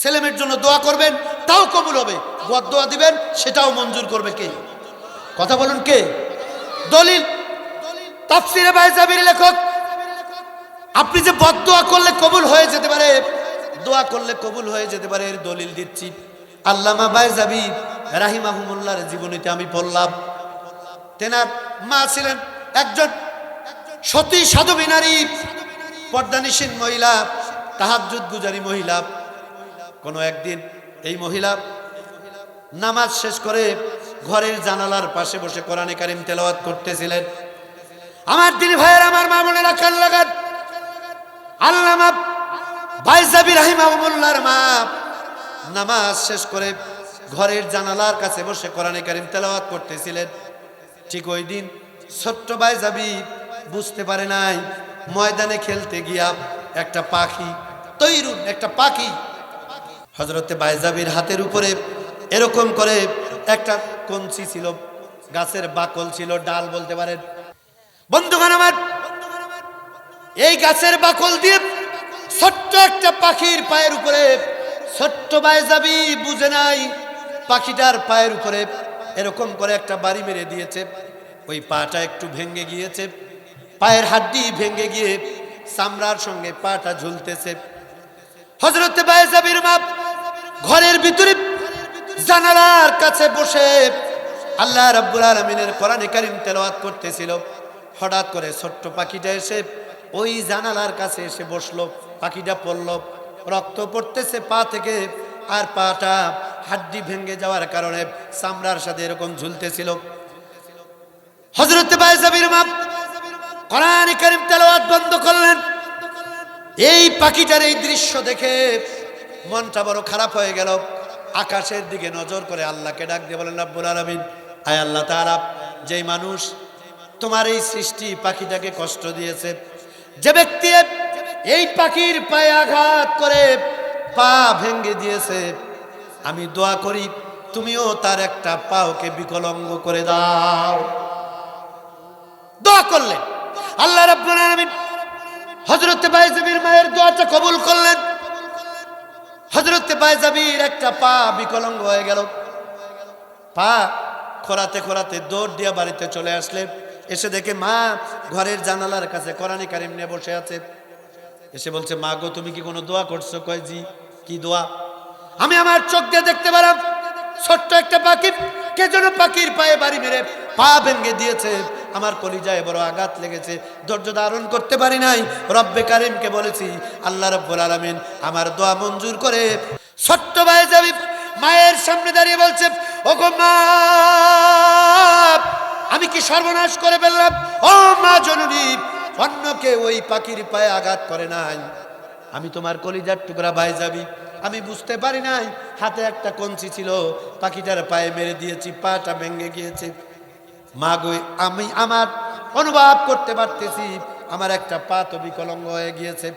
ছেলেমেয়ের জন্য দোয়া করবেন, তাও কবুল হবে। বদ দোয়া দিবেন, সেটাও মঞ্জুর করবে কে? কথা বলুন কে? দলিল, তাফসিরে বাইজাবির লেখক, আপনি যে বদদোয়া করলে কবুল হয়ে যেতে পারে, দোয়া করলে কবুল হয়ে যেতে পারে, এর দলিল দিচ্ছি। আল্লামা বাইজাবি রাহিমাহুমুল্লাহর জীবনীতে আমি পড়লাম। তেনার মা ছিলেন একজন সতী সাধবী নারী পর্দানিসীন মহিলা তাহাজুদ গুজারি মহিলা। কোনো একদিন এই মহিলা নামাজ শেষ করে ঘরের জানালার পাশে বসে কোরআনে কারিম তেলাওয়াত করতেছিলেন। আমার দিন ভাইয়ের, আমার মা মনে রাখার লাগান। আল্লামা বাইজাবি রাহিমাহুমুল্লাহর মা নামাজ শেষ করে ঘরের জানালার কাছে বসে কোরআনে কারিম তেলাওয়াত করতেছিলেন। ঠিক ওই দিন ছোট্ট বাইজাবি বুঝতে পারে নাই, ময়দানে খেলতে গিয়া একটা পাখি, তৈরুন, একটা পাখি হজরতে বাইজাবির হাতের উপরে এরকম করে একটা কঞ্চি ছিল, গাছের বাকল ছিল, ডাল বলতে পারেন। বন্ধুগণ আমার, এই গাছের বাকল দিয়ে ছোট্ট একটা পাখির পায়ের উপরে, ছোট্ট বাইজাবি বুঝে নাই পাখিটার পায়ের উপরে এরকম করে একটা বাড়ি মেরে দিয়েছে। ওই পাটা একটু ভেঙে গিয়েছে, পায়ের হাড্ডি ভেঙে গিয়ে চামড়ার সঙ্গে পাটা ঝুলতেছে। হজরতে বাইজাবির মা ঘরের ভিতরে জানালার কাছে বসে আল্লাহ রাব্বুল আলমিনের কোরআনে কারিম তেলাওয়াত করতেছিল। হঠাৎ করে ছোট্ট পাখিটা এসে ওই জানালার কাছে এসে বসল, পাখিটা পড়ল। রক্ত পড়তেছে পা থেকে আর পাটা হাড্ডি ভেঙে যাওয়ার কারণে চামড়ার সাথে এরকম ঝুলতেছিল। হজরত কোরআন কারিম তেলাওয়াত বন্ধ করলেন। এই পাখিটার এই দৃশ্য দেখে মনটা বড় খারাপ হয়ে গেল। আকাশের দিকে নজর করে আল্লাহকে ডাক দিয়ে বলেন, রাব্বুল আলামিন, আয় আল্লাহ তাআলা, যেই মানুষ তোমার এই সৃষ্টি পাখিটাকে কষ্ট দিয়েছে, যে ব্যক্তি এই পাখির পায়ে আঘাত করে পা ভেঙে দিয়েছে, আমি দোয়া করি, তুমিও তার একটা পাওকে বিকলঙ্গ করে দাও। দোয়া করলেন। আল্লাহ রাব্বুল আলামিন হযরত বাইজাবির মায়ের দোয়াটা কবুল করলেন। হযরত বাইজাবির একটা পা বিকলঙ্গ হয়ে গেল। পা খোরাতে খোরাতে দৌড় দিয়া বাড়িতে চলে আসলে। এসে দেখে মা ঘরের জানালার কাছে কোরআনে কারিম নিয়ে বসে আছে। এসে বলছে, মা গো, তুমি কি কোনো দোয়া করছ? কয়, জি, কি দোয়া? আমি আমার চোখ দিয়ে দেখতে পেলাম, ছোট্ট একটা পাখি কে যেন পাখির পায়ে বাড়ি মেরে পা ভেঙে দিয়েছে। আমার কলিজায় বড় আঘাত লেগেছে, ধৈর্য ধারণ করতে পারি নাই। রব্বে কারিমকে বলেছি, আল্লাহ রব্বুল আলামিন আমার দোয়া মঞ্জুর করে। ছোট্ট ভাই যাবি মায়ের সামনে দাঁড়িয়ে বলছে ও মা, আমি কি সর্বনাশ করে ফেললাম? ও মা জননী অন্যকে ওই পাখির পায়ে আঘাত করে নাই। আমি তোমার কলিজার টুকরা ভাই যাবি আমি বুঝতে পারি নাই, হাতে একটা কঞ্চি ছিল, পাখিটার পায়ে মেরে দিয়েছি, পাটা ভেঙে গিয়েছে। মা গো আমি আমার অনুভব করতে পারতেছি আমার একটা পা তো বিকলঙ্গ হয়ে গিয়েছে।